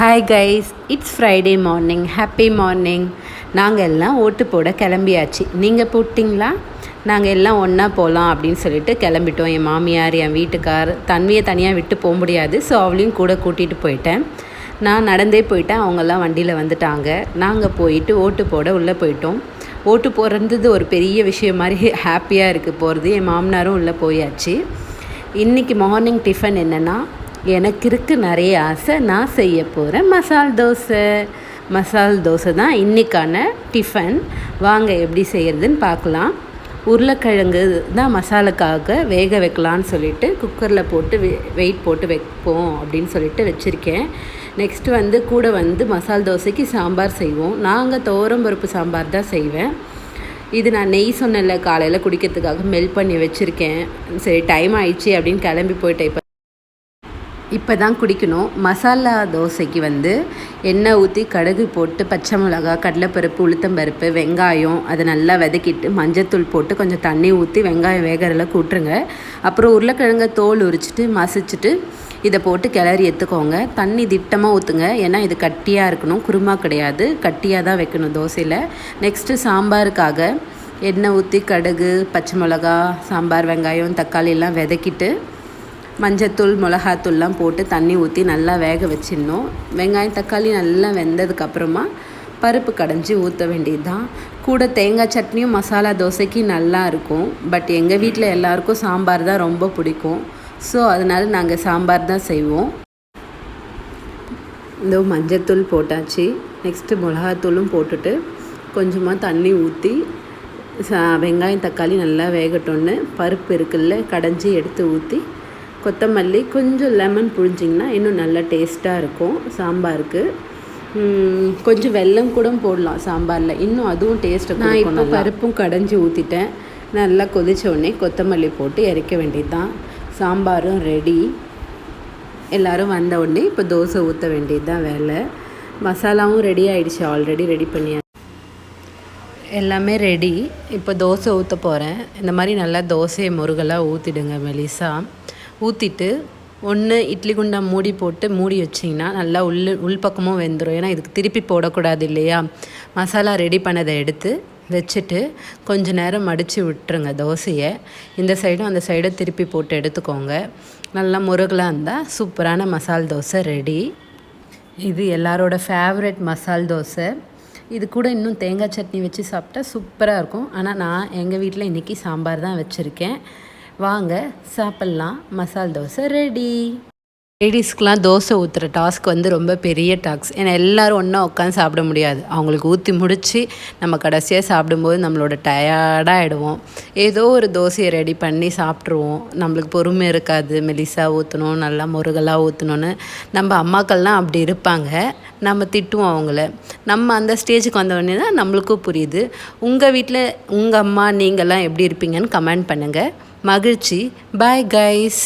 Hi guys it's Friday morning happy morning நாங்கள் எல்லாம் ஓட்டு போட கிளம்பியாச்சு. நீங்கள் போட்டிங்களா? நாங்கள் எல்லாம் ஒன்றா போகலாம் அப்படின்னு சொல்லிட்டு கிளம்பிட்டோம். என் மாமியார் என் வீட்டுக்கார் தன்மையை தனியாக விட்டு போக முடியாது. ஸோ அவளையும் கூட கூட்டிகிட்டு போயிட்டேன். நான் நடந்தே போயிட்டேன். அவங்கெல்லாம் வண்டியில் வந்துட்டாங்க. நாங்கள் போயிட்டு ஓட்டு போட உள்ளே போயிட்டோம். ஓட்டு போடுறது ஒரு பெரிய விஷயம் மாதிரி ஹாப்பியாக இருக்குது போகிறது என் மாமனாரும் உள்ளே போயாச்சு. இன்றைக்கி மார்னிங் டிஃபன் என்னென்னா எனக்கு இருக்கு நிறைய ஆசை. நான் செய்ய போகிறேன் மசால் தோசை. மசால் தோசை தான் இன்றைக்கான டிஃபன் வாங்க எப்படி செய்கிறதுன்னு பார்க்கலாம். உருளைக்கிழங்கு தான் மசாலாக்காக வேக வைக்கலான்னு சொல்லிட்டு குக்கரில் போட்டு வெ வெயிட் போட்டு வைப்போம் அப்படின்னு சொல்லிட்டு வச்சுருக்கேன். நெக்ஸ்ட்டு வந்து கூட வந்து மசால் தோசைக்கு சாம்பார் செய்வோம். நாங்கள் பருப்பு சாம்பார் தான் செய்வேன். இது நான் நெய் சொன்னல காலையில் குடிக்கிறதுக்காக மெல்ட் பண்ணி வச்சுருக்கேன். சரி டைம் ஆயிடுச்சு அப்படின்னு கிளம்பி போயிட்டேன். இப்போ இப்போ தான் குடிக்கணும். மசாலா தோசைக்கு வந்து எண்ணெய் ஊற்றி கடுகு போட்டு பச்சை மிளகா கடலைப்பருப்பு உளுத்தம்பருப்பு வெங்காயம் அதை நல்லா வதக்கிட்டு மஞ்சத்தூள் போட்டு கொஞ்சம் தண்ணி ஊற்றி வெங்காயம் வேகிறதில் கூட்டுருங்க. அப்புறம் உருளைக்கிழங்க தோல் உரிச்சிட்டு மசிச்சுட்டு இதை போட்டு கிளறி எடுத்துக்கோங்க. தண்ணி திட்டமாக ஊற்றுங்க ஏன்னா இது கட்டியாக இருக்கணும். குருமா கிடையாது. கட்டியாக தான் வைக்கணும் தோசையில். நெக்ஸ்ட்டு சாம்பாருக்காக எண்ணெய் ஊற்றி கடுகு பச்சை மிளகா சாம்பார் வெங்காயம் தக்காளி எல்லாம் வதக்கிட்டு மஞ்சத்தூள் மிளகாத்தூள்லாம் போட்டு தண்ணி ஊற்றி நல்லா வேக வச்சிடணும். வெங்காயம் தக்காளி நல்லா வெந்ததுக்கப்புறமா பருப்பு கடைஞ்சி ஊற்ற வேண்டியது தான் கூட தேங்காய் சட்னியும் மசாலா தோசைக்கு நல்லா இருக்கும். பட் எங்கள் வீட்டில் எல்லாருக்கும் சாம்பார் தான் ரொம்ப பிடிக்கும். ஸோ அதனால் நாங்கள் சாம்பார் தான் செய்வோம். இந்த மஞ்சத்தூள் போட்டாச்சு. நெக்ஸ்ட்டு மிளகாத்தூளும் போட்டுட்டு கொஞ்சமாக தண்ணி ஊற்றி வெங்காயம் தக்காளி நல்லா வேகட்டோன்னு பருப்பு இருக்குல்ல கடைஞ்சி எடுத்து ஊற்றி கொத்தமல்லி கொஞ்சம் லெமன் புழிஞ்சிங்கன்னா இன்னும் நல்லா டேஸ்ட்டாக இருக்கும் சாம்பாருக்கு. கொஞ்சம் வெல்லம் கூட போடலாம் சாம்பாரில். இன்னும் அதுவும் டேஸ்ட்டு நான் இப்போ பருப்பும் கடைஞ்சி ஊற்றிட்டேன் நல்லா கொதித்த உடனே கொத்தமல்லி போட்டு இறக்க வேண்டியது தான் சாம்பாரும் ரெடி எல்லோரும் வந்த உடனே இப்போ தோசை ஊற்ற வேண்டியது தான் வேலை. மசாலாவும் ரெடி ஆகிடுச்சு ஆல்ரெடி ரெடி பண்ணி எல்லாமே ரெடி இப்போ தோசை ஊற்ற போகிறேன் இந்த மாதிரி நல்லா தோசையை முருகலாக ஊற்றிடுங்க மெலிசா. ஊற்றிட்டு ஒன்று இட்லி குண்டா மூடி போட்டு மூடி வச்சிங்கன்னா நல்லா உள் உள்பக்கமும் வெந்துடும் ஏன்னா இதுக்கு திருப்பி போடக்கூடாது இல்லையா? மசாலா ரெடி பண்ணதை எடுத்து வச்சுட்டு கொஞ்ச நேரம் மடித்து விட்டுருங்க தோசையை. இந்த சைடும் அந்த சைடும் திருப்பி போட்டு எடுத்துக்கோங்க. நல்லா முருகலாக இருந்தால் சூப்பரான மசால் தோசை ரெடி இது எல்லாரோட ஃபேவரட் மசால் தோசை. இது கூட இன்னும் தேங்காய் சட்னி வச்சு சாப்பிட்டா சூப்பராக இருக்கும். ஆனால் நான் எங்கள் வீட்டில் இன்றைக்கி சாம்பார் தான் வச்சுருக்கேன். வாங்க சாப்பிட்லாம். மசால் தோசை ரெடி லேடிஸ்க்கெலாம் தோசை ஊற்றுற டாஸ்க் வந்து ரொம்ப பெரிய டாஸ்க் ஏன்னா எல்லோரும் ஒன்றா உட்காந்து சாப்பிட முடியாது. அவங்களுக்கு ஊற்றி முடித்து நம்ம கடைசியாக சாப்பிடும்போது நம்மளோட டயர்டாகிடுவோம் ஏதோ ஒரு தோசையை ரெடி பண்ணி சாப்பிட்ருவோம் நம்மளுக்கு பொறுமை இருக்காது. மெலிசாக ஊற்றணும் நல்லா முருகலாக ஊற்றணுன்னு நம்ம அம்மாக்கள்லாம் அப்படி இருப்பாங்க. நம்ம திட்டுவோம் அவங்கள. நம்ம அந்த ஸ்டேஜுக்கு வந்தவொடனே தான் நம்மளுக்கும் புரியுது. உங்கள் வீட்டில் உங்கள் அம்மா நீங்கள்லாம் எப்படி இருப்பீங்கன்னு கமெண்ட் பண்ணுங்கள் மகிழ்ச்சி. Bye guys